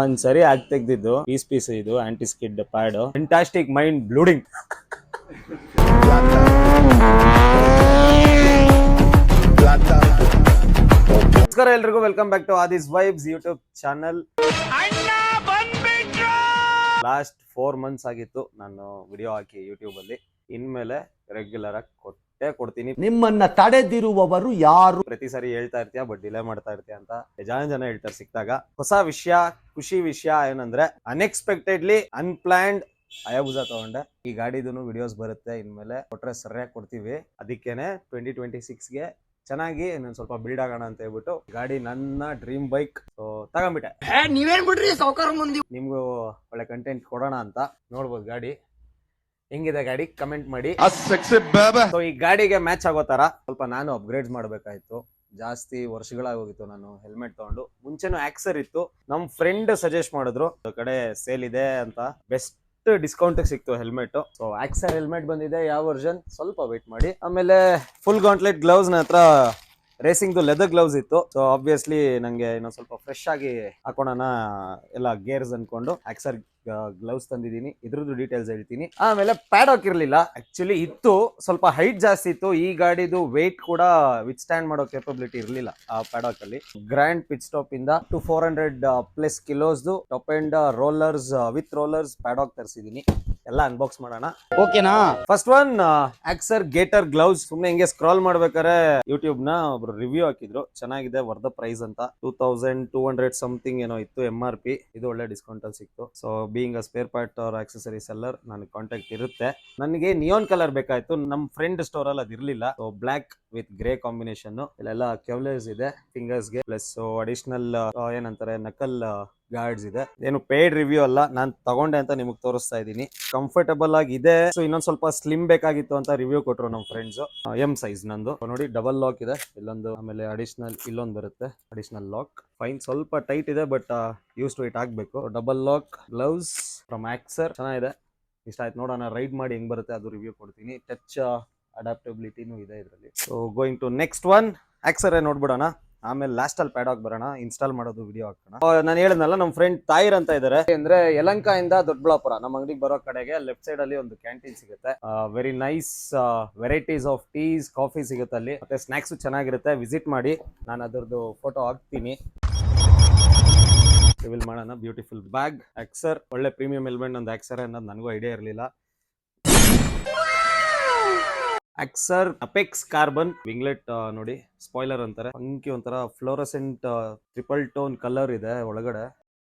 ಒಂದ್ ಸರಿ ಆಗ್ ತೆಗ್ದಿದ್ದು ಪೀಸ್ ಪೀಸ್ ಇದು anti skid pad fantastic mind blowing ನಮಸ್ಕಾರ ಎಲ್ರಿಗೂ welcome back to Adi's vibes YouTube channel last four months ಆಗಿತ್ತು, ನಾನು ವಿಡಿಯೋ ಹಾಕಿ ಯೂಟ್ಯೂಬ್ ಅಲ್ಲಿ. ಇನ್ಮೇಲೆ ರೆಗ್ಯುಲರ್ ಆಗಿ ಕೊಟ್ಟೆ ಕೊಡ್ತೀನಿ. ನಿಮ್ಮನ್ನ ತಡೆದಿರುವವರು ಯಾರು? ಪ್ರತಿ ಸಾರಿ ಹೇಳ್ತಾ ಇರ್ತೀಯ ಬಟ್ ಡಿಲೇ ಮಾಡ್ತಾ ಇರ್ತೀಯ ಅಂತ ಜನ ಜನ ಹೇಳ್ತಾರೆ ಸಿಕ್ತಾಗ ಹೊಸ ವಿಷಯ ಖುಷಿ ವಿಷಯ ಏನಂದ್ರೆ ಅನ್ಎಕ್ಸ್ಪೆಕ್ಟೆಡ್ಲಿ ಅನ್ಪ್ಲಾನ್ಡ್ ಅಯಾಬುಜಾ ತಗೊಂಡೆ. ಈ ಗಾಡಿದೂ ವಿಡಿಯೋಸ್ ಬರುತ್ತೆ ಇನ್ಮೇಲೆ ಕೊಟ್ರೆ ಸರಿಯಾಗಿ ಕೊಡ್ತೀವಿ. ಅದಕ್ಕೇನೆ ಟ್ವೆಂಟಿ ಟ್ವೆಂಟಿ ಸಿಕ್ಸ್ಗೆ ಚೆನ್ನಾಗಿ ನಾನು ಸ್ವಲ್ಪ ಬಿಲ್ಡ್ ಆಗೋಣ ಅಂತ ಹೇಳ್ಬಿಟ್ಟು ಗಾಡಿ ನನ್ನ ಡ್ರೀಮ್ ಬೈಕ್ ತಗೊಂಡ್ಬಿಟ್ಟೆ. ತಗೊಂಬಿಟ್ಟೆ ನೀವೇನ್ ಬಿಡ್ರಿ ಸಾವುಕಾರ ಮುಂದೆ ನಿಮ್ಗೂ ಒಳ್ಳೆ ಕಂಟೆಂಟ್ ಕೊಡೋಣ ಅಂತ ನೋಡ್ಬೋದು ಗಾಡಿ. ಹೆಂಗಿದೆ ಗಾಡಿ? ಕಮೆಂಟ್ ಮಾಡಿ. ಸೊ ಈ ಗಾಡಿಗೆ ಮ್ಯಾಚ್ ಆಗೋ ತರ ಸ್ವಲ್ಪ ನಾನು ಅಪ್ಗ್ರೇಡ್ ಮಾಡ್ಬೇಕಾಯ್ತು. ಜಾಸ್ತಿ ವರ್ಷಗಳಾಗೋಗಿತ್ತು ನಾನು ಹೆಲ್ಮೆಟ್ ತಗೊಂಡು. ಮುಂಚೆನೂ ಆಕ್ಸರ್ ಇತ್ತು. ನಮ್ ಫ್ರೆಂಡ್ ಸಜೆಸ್ಟ್ ಮಾಡಿದ್ರು ಕಡೆ ಸೇಲ್ ಇದೆ ಅಂತ. ಬೆಸ್ಟ್ ಡಿಸ್ಕೌಂಟ್ ಸಿಕ್ತು ಹೆಲ್ಮೆಟ್ ಸೊ ಆಕ್ಸರ್ ಹೆಲ್ಮೆಟ್ ಬಂದಿದೆ ಯಾವ ವರ್ಷನ್ ಸ್ವಲ್ಪ ವೇಟ್ ಮಾಡಿ. ಆಮೇಲೆ ಫುಲ್ ಗೌಂಟ್ಲೆಟ್ ಗ್ಲೌಸ್ನ ಹತ್ರ ರೇಸಿಂಗ್ದು ಲೆದರ್ ಗ್ಲೌಸ್ ಇತ್ತು. ಸೊ ಆಬ್ವಿಯಸ್ಲಿ ನಂಗೆ ಇನ್ನೊಂದು ಸ್ವಲ್ಪ ಫ್ರೆಶ್ ಆಗಿ ಹಾಕೋಣ ಎಲ್ಲ ಗೇರ್ಸ್ ಅನ್ಕೊಂಡು ಆಕ್ಸರ್ ಗ್ಲೌಸ್ ತಂದಿದ್ದೀನಿ. ಇದ್ರದ್ದು ಡೀಟೇಲ್ಸ್ ಹೇಳ್ತೀನಿ. ಆಮೇಲೆ ಪ್ಯಾಡಾಕ್ ಇರಲಿಲ್ಲ ಆ್ಯಕ್ಚುಲಿ ಇತ್ತು. ಸ್ವಲ್ಪ ಹೈಟ್ ಜಾಸ್ತಿ ಇತ್ತು. ಈ ಗಾಡಿದು ವೆಯ್ಟ್ ಕೂಡ ವಿತ್ ಸ್ಟ್ಯಾಂಡ್ ಮಾಡೋ ಕೇಪಬಿಲಿಟಿ ಇರಲಿಲ್ಲ ಆ ಪ್ಯಾಡಾಕ್ ಅಲ್ಲಿ ಗ್ರ್ಯಾಂಡ್ ಪಿಚ್ ಸ್ಟಾಪ್ ಇಂದ to four hundred plus ಕಿಲೋಸ್ದು top and rollers with rollers paddock ತರಿಸಿದ್ದೀನಿ. ಎಲ್ಲ ಅನ್ಬಾಕ್ಸ್ ಮಾಡೋಣ. ಓಕೆನಾ? First one Axor gator gloves ಸುಮ್ನೆ ಹಿಂಗೆ ಸ್ಕ್ರಾಲ್ ಮಾಡ್ಬೇಕಾರೆ ಯೂಟ್ಯೂಬ್ನ ಒಬ್ರು ರಿವ್ಯೂ ಹಾಕಿದ್ರು. ಚೆನ್ನಾಗಿದೆ ವರ್ದ ಪ್ರೈಸ್ ಅಂತ. Two thousand two hundred something ಏನೋ ಇತ್ತು ಎಂ ಆರ್ ಪಿ ಇದು ಒಳ್ಳೆ ಡಿಸ್ಕೌಂಟ್ ಅಲ್ಲಿ ಸಿಕ್ತು. So being a spare part or accessory seller ನನಗೆ ಕಾಂಟ್ಯಾಕ್ಟ್ ಇರುತ್ತೆ. ನನಗೆ ನಿಯೋನ್ ಕಲರ್ ಬೇಕಾಯ್ತು. ನಮ್ ಫ್ರೆಂಡ್ ಸ್ಟೋರ್ ಅಲ್ಲಿ ಅದಿರ್ಲಿಲ್ಲ. So black with grey combination ಇಲ್ಲೆಲ್ಲ ಕೆವ್ಲೇಸ್ ಇದೆ ಫಿಂಗರ್ಸ್ಗೆ. ಪ್ಲಸ್ ಅಡಿಷನಲ್ ಏನಂತಾರೆ ನಕಲ್ ಗಾರ್ಡ್ಸ್ ಇದೆ. ಏನು ಪೇಯ್ಡ್ ರಿವ್ಯೂ ಅಲ್ಲ. ನಾನು ತಗೊಂಡೆ ಅಂತ ನಿಮಗೆ ತೋರಿಸ್ತಾ ಇದ್ದೀನಿ. ಕಂಫರ್ಟಬಲ್ ಆಗಿದೆ. ಸೊ ಇನ್ನೊಂದ್ ಸ್ವಲ್ಪ ಸ್ಲಿಮ್ ಬೇಕಾಗಿತ್ತು ಅಂತ ರಿವ್ಯೂ ಕೊಟ್ರು ನಮ್ಮ ಫ್ರೆಂಡ್ಸ್ ಎಂ ಸೈಜ್ ನಂದು. ನೋಡಿ ಡಬಲ್ ಲಾಕ್ ಇದೆ. ಇಲ್ಲೊಂದು, ಆಮೇಲೆ ಅಡಿಷನಲ್ ಇಲ್ಲೊಂದು ಬರುತ್ತೆ. ಅಡಿಷನಲ್ ಲಾಕ್ ಫೈನ್ ಸ್ವಲ್ಪ ಟೈಟ್ ಇದೆ ಬಟ್ ಯೂಸ್ ಟು ಇಟ್ ಆಗ್ಬೇಕು. Double lock gloves from Axor ಚೆನ್ನಾಗಿದೆ. ಇಷ್ಟ ಆಯ್ತು ನೋಡೋಣ ರೈಡ್ ಮಾಡಿ ಹೆಂಗ್ ಬರುತ್ತೆ ಅದು ರಿವ್ಯೂ ಕೊಡ್ತೀನಿ. ಟಚ್ ಅಡಾಪ್ಟಬಿಲಿಟಿನೂ ಇದೆ ಇದರಲ್ಲಿ. So going to next one ಆಕ್ಸರೇ ನೋಡ್ಬಿಡೋಣ. ಆಮೇಲೆ ಲಾಸ್ಟ್ ಅಲ್ಲಿ ಪ್ಯಾಡ್ ಬರೋಣ ಇನ್ಸ್ಟಾಲ್ ಮಾಡೋದು ವಿಡಿಯೋ ಹಾಕೋಣ. ನಾನು ಹೇಳಿದ್ನಲ್ಲ ನಮ್ಮ ಫ್ರೆಂಡ್ ತಾಯಿರ್ ಅಂತ ಇದ್ದಾರೆ ಅಂದ್ರೆ ಯಲಂಕ ಇಂದ ದೊಡ್ಡಬಳ್ಳಾಪುರ ನಮ್ಮ ಅಂಗಡಿಗೆ ಬರೋ ಕಡೆಗೆ ಲೆಫ್ಟ್ ಸೈಡ್ ಅಲ್ಲಿ ಒಂದು ಕ್ಯಾಂಟೀನ್ ಸಿಗುತ್ತೆ. Very nice varieties of teas coffee ಸಿಗುತ್ತೆ ಅಲ್ಲಿ. ಮತ್ತೆ ಸ್ನಾಕ್ಸ್ ಚೆನ್ನಾಗಿರುತ್ತೆ ವಿಸಿಟ್ ಮಾಡಿ. ನಾನು ಅದರದ್ದು ಫೋಟೋ ಹಾಕ್ತೀನಿ. ಮಾಡೋಣ ಬ್ಯೂಟಿಫುಲ್ ಬ್ಯಾಗ್ ಆಕ್ಸರ್ ಒಳ್ಳೆ ಪ್ರೀಮಿಯಂ ಎಲ್ಮೆಂಟ್ ಒಂದು ಆಕ್ಸರ್ ಅನ್ನೋದು ನನಗೂ ಐಡಿಯಾ ಇರಲಿಲ್ಲ. ಆಕ್ಸರ್ ಅಪೆಕ್ಸ್ ಕಾರ್ಬನ್ ವಿಂಗ್ಲೆಟ್ ನೋಡಿ ಸ್ಪಾಯ್ಲರ್ ಅಂತಾರೆ. ಅಂಕಿ ಒಂಥರ ಫ್ಲೋರಸೆಂಟ್ ಟ್ರಿಪಲ್ ಟೋನ್ ಕಲರ್ ಇದೆ ಒಳಗಡೆ.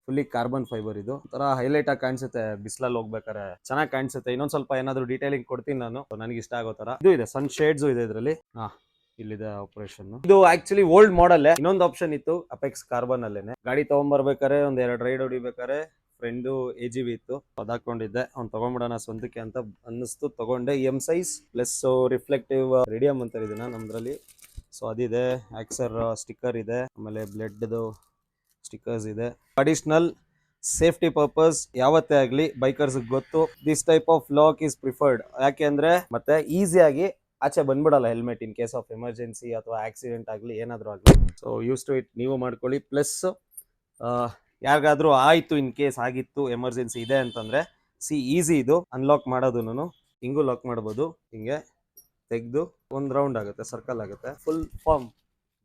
ಫುಲ್ಲಿ ಕಾರ್ಬನ್ ಫೈಬರ್ ಇದು. ಒಂಥರ ಹೈಲೈಟ್ ಆಗಿ ಕಾಣಿಸುತ್ತೆ. ಬಿಸಿಲಲ್ಲಿ ಹೋಗ್ಬೇಕಾರೆ ಚೆನ್ನಾಗಿ ಕಾಣಿಸುತ್ತೆ. ಇನ್ನೊಂದ್ ಸ್ವಲ್ಪ ಏನಾದ್ರು ಡೀಟೇಲಿಂಗ್ ಕೊಡ್ತೀನಿ ನಾನು. ನನಗೆ ಇಷ್ಟ ಆಗೋ ತರ ಇದು ಇದೆ ಸನ್ ಶೇಡ್ಸ್ ಇದೆ ಇದರಲ್ಲಿ. ಹಾ ಇಲ್ಲಿದೆ ಆಪರೇಷನ್ ಇದು ಆಕ್ಚುಲಿ ಓಲ್ಡ್ ಮಾಡೆಲ್ ಇನ್ನೊಂದು ಆಪ್ಷನ್ ಇತ್ತು ಅಪೆಕ್ಸ್ ಕಾರ್ಬನ್ ಅಲ್ಲೇನೆ. ಗಾಡಿ ತಗೊಂಡ್ಬರ್ಬೇಕಾರೆ ಒಂದ್ ಎರಡು ರೈಡ್ ಹೊಡಿಬೇಕಾರೆ ಫ್ರೆಂಡು ಎ ಜಿ ಬಿ ಇತ್ತು ಅದ್ ಹಾಕೊಂಡಿದ್ದೆ. ಅವ್ನು ತಗೊಂಡ್ಬಿಡೋಣ ಸ್ವಂತಕ್ಕೆ ಅಂತ ಅನ್ನಿಸ್ತು. ತಗೊಂಡೆ M size plus reflective radium ಅಂತ ಇದನ್ನ ನಮ್ಮದ್ರಲ್ಲಿ ಸೊ ಅದಿದೆ. ಆಕ್ಸರ್ ಸ್ಟಿಕ್ಕರ್ ಇದೆ. ಆಮೇಲೆ ಬ್ಲಡ್ದು ಸ್ಟಿಕ್ಕರ್ಸ್ ಇದೆ. ಅಡಿಷನಲ್ ಸೇಫ್ಟಿ ಪರ್ಪಸ್ ಯಾವತ್ತೇ ಆಗಲಿ ಬೈಕರ್ಸ್ ಗೊತ್ತು. This type of lock is preferred ಯಾಕೆ ಅಂದ್ರೆ ಮತ್ತೆ ಈಸಿಯಾಗಿ ಆಚೆ ಬಂದ್ಬಿಡಲ್ಲ helmet in case of emergency ಅಥವಾ ಆಕ್ಸಿಡೆಂಟ್ ಆಗಲಿ ಏನಾದರೂ ಆಗಲಿ. ಸೊ ಯೂಸ್ ಟು ಇಟ್ ನೀವು ಮಾಡ್ಕೊಳ್ಳಿ. ಪ್ಲಸ್ ಯಾರಿಗಾದ್ರೂ ಆಯಿತು ಇನ್ ಕೇಸ್ ಆಗಿತ್ತು ಎಮರ್ಜೆನ್ಸಿ ಇದೆ ಅಂತಂದ್ರೆ ಸಿ ಈಸಿ ಇದು. ಅನ್ಲಾಕ್ ಮಾಡೋದು ಹಿಂಗೂ ಲಾಕ್ ಮಾಡ್ಬೋದು. ಹಿಂಗೆ ತೆಗೆದು ಒಂದು ರೌಂಡ್ ಆಗುತ್ತೆ ಸರ್ಕಲ್ ಆಗುತ್ತೆ. ಫುಲ್ ಫಾರ್ಮ್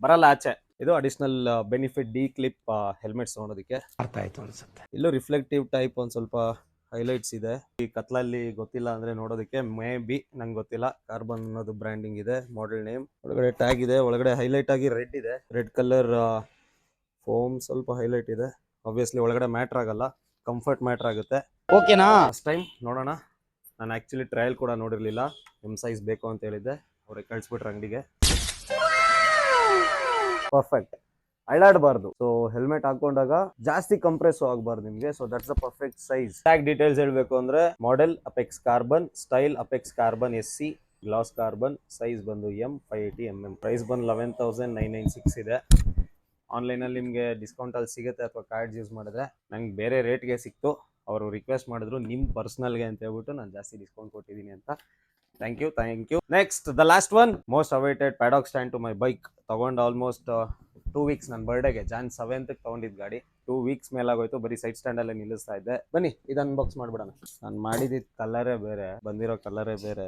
ಬರಲ್ಲ ಆಚೆ. ಇದು additional benefit D clip helmets ತೊಗೊಳೋದಕ್ಕೆ ಅರ್ಥ ಆಯ್ತು ಅನ್ಸುತ್ತೆ. ಇಲ್ಲೂ ರಿಫ್ಲೆಕ್ಟಿವ್ ಟೈಪ್ ಒಂದು ಸ್ವಲ್ಪ ಹೈಲೈಟ್ಸ್ ಇದೆ. ಈ ಕತ್ಲಲ್ಲಿ ಗೊತ್ತಿಲ್ಲ ಅಂದ್ರೆ ನೋಡೋದಕ್ಕೆ ಮೇ ಬಿ ನಂಗೆ ಗೊತ್ತಿಲ್ಲ. ಕಾರ್ಬನ್ ಅನ್ನೋದು ಬ್ರ್ಯಾಂಡಿಂಗ್ ಇದೆ ಮಾಡೆಲ್ ನೇಮ್ ಒಳಗಡೆ ಟ್ಯಾಗ್ ಇದೆ ಒಳಗಡೆ ಹೈಲೈಟ್ ಆಗಿ ರೆಡ್ ಇದೆ. ರೆಡ್ ಕಲರ್ ಫೋಮ್ ಸ್ವಲ್ಪ ಹೈಲೈಟ್ ಇದೆ. ಆಬ್ವಿಯಸ್ಲಿ ಒಳಗಡೆ ಮ್ಯಾಟ್ರ್ ಆಗಲ್ಲ. ಕಂಫರ್ಟ್ ಮ್ಯಾಟ್ರ್ ಆಗುತ್ತೆ. ಓಕೆನಾ ಫಸ್ಟ್ ಟೈಮ್ ನೋಡೋಣ. ನಾನು ಆ್ಯಕ್ಚುಲಿ ಟ್ರಯಲ್ ಕೂಡ ನೋಡಿರಲಿಲ್ಲ. ಎಂ ಸೈಜ್ ಬೇಕು ಅಂತ ಹೇಳಿದ್ದೆ. ಅವ್ರಿಗೆ ಕಳಿಸ್ಬಿಟ್ರೆ ಅಂಗಡಿಗೆ. ಪರ್ಫೆಕ್ಟ್ ಅಳ್ಳಾಡಬಾರ್ದು. ಸೊ ಹೆಲ್ಮೆಟ್ ಹಾಕೊಂಡಾಗ ಜಾಸ್ತಿ ಕಂಪ್ರೆಸ್ ಆಗಬಾರ್ದು ನಿಮಗೆ. So that's a perfect size tag details ಹೇಳಬೇಕು ಅಂದ್ರೆ model Apex Carbon style Apex Carbon S C glass carbon size ಬಂದು M five eighty M M price ಬಂದು eleven thousand nine nine six ಇದೆ. ಆನ್ಲೈನಲ್ಲಿ ನಿಮಗೆ ಡಿಸ್ಕೌಂಟಲ್ಲಿ ಸಿಗುತ್ತೆ ಅಥವಾ ಕಾರ್ಡ್ಸ್ ಯೂಸ್ ಮಾಡಿದ್ರೆ ನಂಗೆ ಬೇರೆ ರೇಟ್ಗೆ ಸಿಕ್ತು. ಅವರು ರಿಕ್ವೆಸ್ಟ್ ಮಾಡಿದ್ರು ನಿಮ್ಮ ಪರ್ಸ್ನಲ್ಗೆ ಅಂತ ಹೇಳ್ಬಿಟ್ಟು ನಾನು ಜಾಸ್ತಿ ಡಿಸ್ಕೌಂಟ್ ಕೊಟ್ಟಿದ್ದೀನಿ ಅಂತ. Thank you thank you next the last one most awaited paddock stand to my bike ತೊಗೊಂಡು ಆಲ್ಮೋಸ್ಟ್ ಟೂ ವೀಕ್ಸ್ ನನ್ನ ಬರ್ಡೇಗೆ ಜಾನ್ ಸೆವೆಂತ್ಗೆ ತೊಗೊಂಡಿದ್ದು ಗಾಡಿ. ಟೂ ವೀಕ್ಸ್ ಮೇಲಾಗೋಯ್ತು ಬರೀ ಸೈಡ್ ಸ್ಟ್ಯಾಂಡಲ್ಲೇ ನಿಲ್ಲಿಸ್ತಾ ಇದ್ದೆ. ಬನ್ನಿ ಇದು ಅನ್ಬಾಕ್ಸ್ ಮಾಡ್ಬಿಡೋಣ. ನಾನು ಮಾಡಿದ್ದು ಕಲರೇ ಬೇರೆ ಬಂದಿರೋ ಕಲರೇ ಬೇರೆ.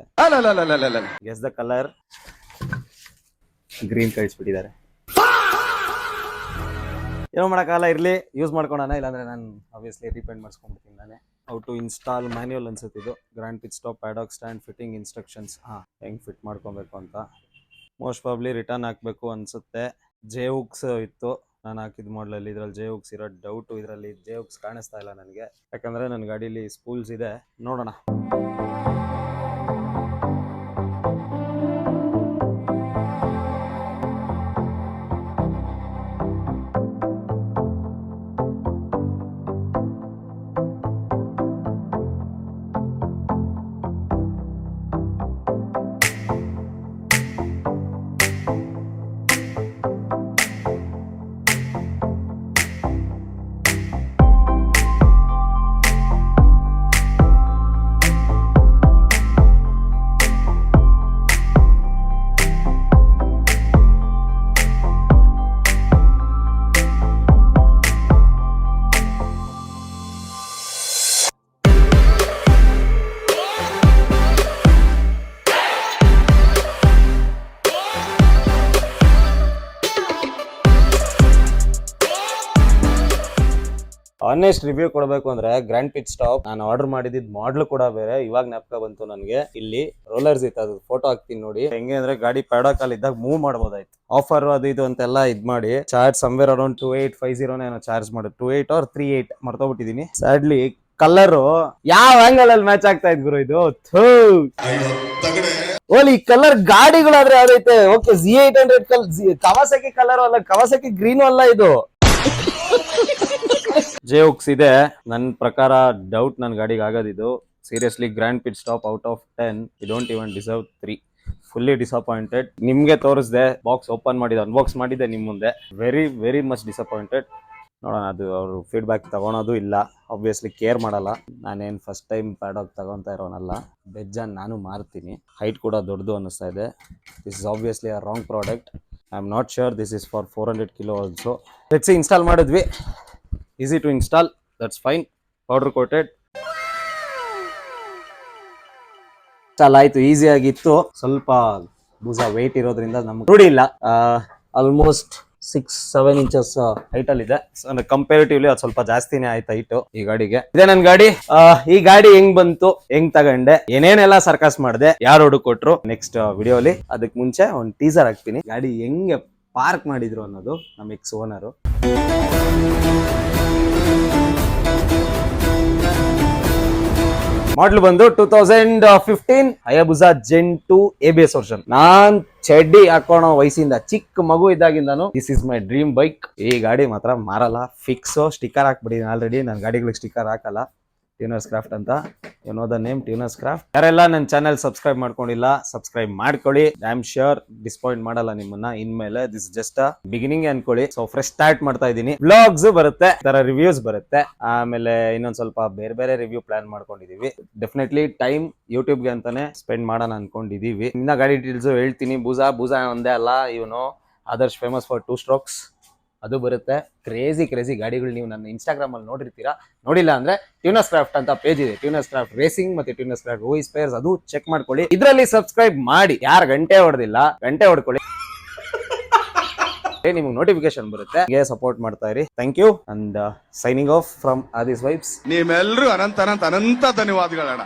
ಗೆಸ್ ದ ಕಲರ್ ಗ್ರೀನ್ ಕಳಿಸ್ಬಿಟ್ಟಿದ್ದಾರೆ. ಏನೋ ಮಾಡೋಕ್ಕಾಗಲ್ಲ ಇರಲಿ. ಯೂಸ್ ಮಾಡ್ಕೊಳೋಣ ಇಲ್ಲಾಂದ್ರೆ ನಾನು ಆಬ್ವಿಯಸ್ಲಿ ರಿಪೇಂಟ್ ಮಾಡಿಸ್ಕೊಂಡ್ಬಿಡ್ತೀನಿ ನಾನೇ. ಔ ಟು ಇನ್ಸ್ಟಾಲ್ ಮ್ಯಾನ್ಯುವಲ್ ಅನ್ಸುತ್ತೆ ಇದು. Grand Pit Stop paddock stand fitting instructions ಹಾಂ, ಹೆಂಗೆ ಫಿಟ್ ಮಾಡ್ಕೊಬೇಕು ಅಂತ. ಮೋಸ್ಟ್ ಪ್ರಾಬ್ಲಿ ರಿಟರ್ನ್ ಹಾಕಬೇಕು ಅನ್ಸುತ್ತೆ. ಜೆ ಹುಕ್ಸ್ ಇತ್ತು. ನಾನು ಹಾಕಿದ ಮಾಡಲಲ್ಲಿ ಇದರಲ್ಲಿ ಜೆ ಹುಕ್ಸ್ ಇರೋ ಡೌಟು ಇದರಲ್ಲಿ ಜೆ ಹುಕ್ಸ್ ಕಾಣಿಸ್ತಾ ಇಲ್ಲ ನನಗೆ. ಯಾಕಂದರೆ ನನ್ನ ಗಾಡೀಲಿ ಸ್ಪೂಲ್ಸ್ ಇದೆ. ನೋಡೋಣ. ಆನೆಸ್ಟ್ ರಿವ್ಯೂ ಕೊಡಬೇಕು ಅಂದ್ರೆ ಗ್ರ್ಯಾಂಡ್ ಪಿಚ್ ಸ್ಟಾಪ್ ನಾನು ಆರ್ಡರ್ ಮಾಡಿದಿದ್ ಮಾಡ್ಲು ಕೂಡ ಬೇರೆ. ಇವಾಗ ಜ್ಞಾಪಕ ಬಂತು ನನಗೆ. ಇಲ್ಲಿ ರೋಲರ್ಸ್ ಇತ್ತು ಅದು ಫೋಟೋ ಹಾಕ್ತೀನಿ ನೋಡಿ. ಹೆಂಗೆ ಅಂದ್ರೆ ಗಾಡಿ ಪ್ಯಾಡಾಕಲ್ ಇದ್ದಾಗ ಮೂವ್ ಮಾಡಬಹುದಾಯ್ತು ಆಫರ್ ಅದು ಇದು ಅಂತೆಲ್ಲ ಇದ್ ಮಾಡಿ. Charge somewhere around two eight five zero ಏನೋ ಚಾರ್ಜ್ ಮಾಡಿ two eight or three eight ಮರ್ತೋಗ್ಬಿಟ್ಟಿದೀನಿ. Sadly colour ಯಾವ ಆಂಗಲ್ ಅಲ್ಲಿ ಮ್ಯಾಚ್ ಆಗ್ತಾ ಇದ್ ಗುರು ಇದು? ಓಲಿ ಕಲರ್ ಗಾಡಿಗಳಾದ್ರೆ ಯಾವ್ದೈತೆ ಓಕೆ ಜಿ ಏಟ್ ಹಂಡ್ರೆಡ್ ಕಲ್ ಕವಾಸಕಿ ಕಲರ್ ಅಲ್ಲ ಕವಾಸಕಿ ಗ್ರೀನ್ ಅಲ್ಲ ಇದು. ಜೆ ಇದೆ. ನನ್ನ ಪ್ರಕಾರ ಡೌಟ್ ನನ್ನ ಗಾಡಿಗೆ ಆಗೋದಿದು. Seriously grand pit stop out of ten you don't even deserve three fully disappointed ನಿಮ್ಗೆ ತೋರಿಸ್ದೆ ಬಾಕ್ಸ್ ಓಪನ್ ಮಾಡಿದೆ ಅನ್ಬಾಕ್ಸ್ ಮಾಡಿದ್ದೆ ನಿಮ್ಮ ಮುಂದೆ. ವೆರಿ ವೆರಿ ಮಚ್ ಡಿಸಪಾಯಿಂಟೆಡ್ ನೋಡೋಣ, ಅದು ಅವರು ಫೀಡ್ಬ್ಯಾಕ್ ತಗೊಳೋದು ಇಲ್ಲ. ಆಬ್ವಿಯಸ್ಲಿ ಕೇರ್ ಮಾಡಲ್ಲ. ನಾನೇನು ಫಸ್ಟ್ ಟೈಮ್ ಪ್ಯಾಡಾಗ್ ತಗೊತಾ ಇರೋನಲ್ಲ. ಬೆಜ್ಜಾನ್ ನಾನು ಮಾರ್ತೀನಿ. ಹೈಟ್ ಕೂಡ ದೊಡ್ಡದು ಅನ್ನಿಸ್ತಾ ಇದೆ. This is obviously a wrong product I am not sure this is for four hundred kilo also let's install ಮಾಡಿದ್ವಿ. Easy to install that's fine powder coated install ಆಯ್ತು easy ಆಗಿತ್ತು. ಸ್ವಲ್ಪ ಬೂಸ ವೆಯ್ಟ್ ಇರೋದ್ರಿಂದ ನಮ್ಗೆ ರೂಢಿ ಇಲ್ಲ. Almost six seven inches height ಅಲ್ಲಿ ಇದೆ. ಕಂಪೇರಿಟಿವ್ಲಿ ಅದು ಸ್ವಲ್ಪ ಜಾಸ್ತಿನೇ ಆಯ್ತು ಹೈಟ್ ಈ ಗಾಡಿಗೆ. ಇದೆ ನನ್ ಗಾಡಿ. ಈ ಗಾಡಿ ಹೆಂಗ್ ಬಂತು, ಹೆಂಗ್ ತಗೊಂಡೆ, ಏನೇನೆಲ್ಲ ಸರ್ಕಸ್ ಮಾಡಿದೆ, ಯಾರು ಹುಡುಕ್ ಕೊಟ್ರು ನೆಕ್ಸ್ಟ್ ವಿಡಿಯೋಲಿ. ಅದಕ್ಕೆ ಮುಂಚೆ ಒಂದು ಟೀಸರ್ ಹಾಕ್ತೀನಿ. ಗಾಡಿ ಹೆಂಗೆ ಪಾರ್ಕ್ ಮಾಡಿದ್ರು ಅನ್ನೋದು ನಮ್ಮ ಎಕ್ಸ್ ಓನರು ಮಾಡ್ಲ್ ಬಂದು two thousand fifteen Hayabusa gen A B S version ನಾನ್ ಚಡ್ಡಿ ಹಾಕೋಣೋ ವಯಸ್ಸಿಂದ, ಚಿಕ್ಕ ಮಗು ಇದ್ದಾಗಿಂದನು this is my dream bike ಈ ಗಾಡಿ ಮಾತ್ರ ಮಾರಲ್ಲ. ಫಿಕ್ಸ್ ಸ್ಟಿಕ್ಕರ್ ಹಾಕ್ಬಿಟ್ಟಿದ್ದೀನಿ ಆಲ್ರೆಡಿ ನನ್ನ ಗಾಡಿಗಳಿಗೆ ಸ್ಟಿಕ್ಕರ್ ಹಾಕಲ್ಲ. ಟ್ಯೂನರ್ಸ್ ಕ್ರಾಫ್ಟ್ ಅಂತ. You know the name Tuners Craft ಯಾರೆಲ್ಲ ನನ್ನ ಚಾನೆಲ್ ಸಬ್ಸ್ಕ್ರೈಬ್ ಮಾಡ್ಕೊಂಡಿಲ್ಲ ಸಬ್ಸ್ಕ್ರೈಬ್ ಮಾಡ್ಕೊಳ್ಳಿ. ಐ ಆಮ್ ಶ್ಯೂರ್ ಡಿಸ್ಪಾಯಿಂಟ್ ಮಾಡಲ್ಲ ನಿಮ್ಮನ್ನ. ಇನ್ಮೇಲೆ ದಿಸ್ ಜಸ್ಟ್ ಬಿಗಿನಿಂಗ್ ಅನ್ಕೊಳ್ಳಿ. ಸೊ ಫ್ರೆಶ್ ಸ್ಟಾರ್ಟ್ ಮಾಡ್ತಾ ಇದ್ದೀನಿ. ಬ್ಲಾಗ್ಸ್ ಬರುತ್ತೆ ತರ ರಿವ್ಯೂಸ್ ಬರುತ್ತೆ. ಆಮೇಲೆ ಇನ್ನೊಂದ್ ಸ್ವಲ್ಪ ಬೇರೆ ಬೇರೆ ರಿವ್ಯೂ ಪ್ಲಾನ್ ಮಾಡ್ಕೊಂಡಿದೀವಿ. ಡೆಫಿನೆಟ್ಲಿ ಟೈಮ್ ಯೂಟ್ಯೂಬ್ಗೆ ಅಂತಾನೆ ಸ್ಪೆಂಡ್ ಮಾಡೋಣ ಅನ್ಕೊಂಡಿದೀವಿ. ಇನ್ನ ಗಾಡಿ ಡೀಟೇಲ್ಸ್ ಹೇಳ್ತೀನಿ. ಬೂಜಾ ಬೂಜಾ ಒಂದೇ ಅಲ್ಲ ಇವನು Adarsh famous for two strokes ಅದು ಬರುತ್ತೆ. ಕ್ರೇಜಿ ಕ್ರೇಜಿ ಗಾಡಿಗಳು ನೀವು ನನ್ನ ಇನ್ಸ್ಟಾಗ್ರಾಮ್ ಅಲ್ಲಿ ನೋಡಿರ್ತೀರಾ? ನೋಡಿಲ್ಲ ಅಂದ್ರೆ ಟ್ಯೂನಸ್ ಕ್ರಾಫ್ಟ್ ಅಂತ ಪೇಜ್ ಇದೆ. ಟ್ಯೂನಸ್ ಕ್ರಾಫ್ಟ್ ರೇಸಿಂಗ್ ಮತ್ತೆ ಟ್ಯೂನಸ್ ಕ್ರಾಫ್ಟ್ ಹೂ ಸ್ಪೇರ್ಸ್ ಅದು ಚೆಕ್ ಮಾಡ್ಕೊಳ್ಳಿ. ಇದರಲ್ಲಿ ಸಬ್ಸ್ಕ್ರೈಬ್ ಮಾಡಿ. ಯಾರು ಗಂಟೆ ಹೊಡೆದಿಲ್ಲ, ಗಂಟೆ ಹೊಡ್ಕೊಳ್ಳಿ. ನಿಮ್ಗೆ ನೋಟಿಫಿಕೇಶನ್ ಬರುತ್ತೆ. ಹೀಗೆ ಸಪೋರ್ಟ್ ಮಾಡ್ತಾ ಇರಿ. Thank you and signing off from Adis vibes ನಿಮ್ಮೆಲ್ಲರೂ ಅನಂತ ಅನಂತ ಅನಂತ ಧನ್ಯವಾದಗಳಣ್ಣ.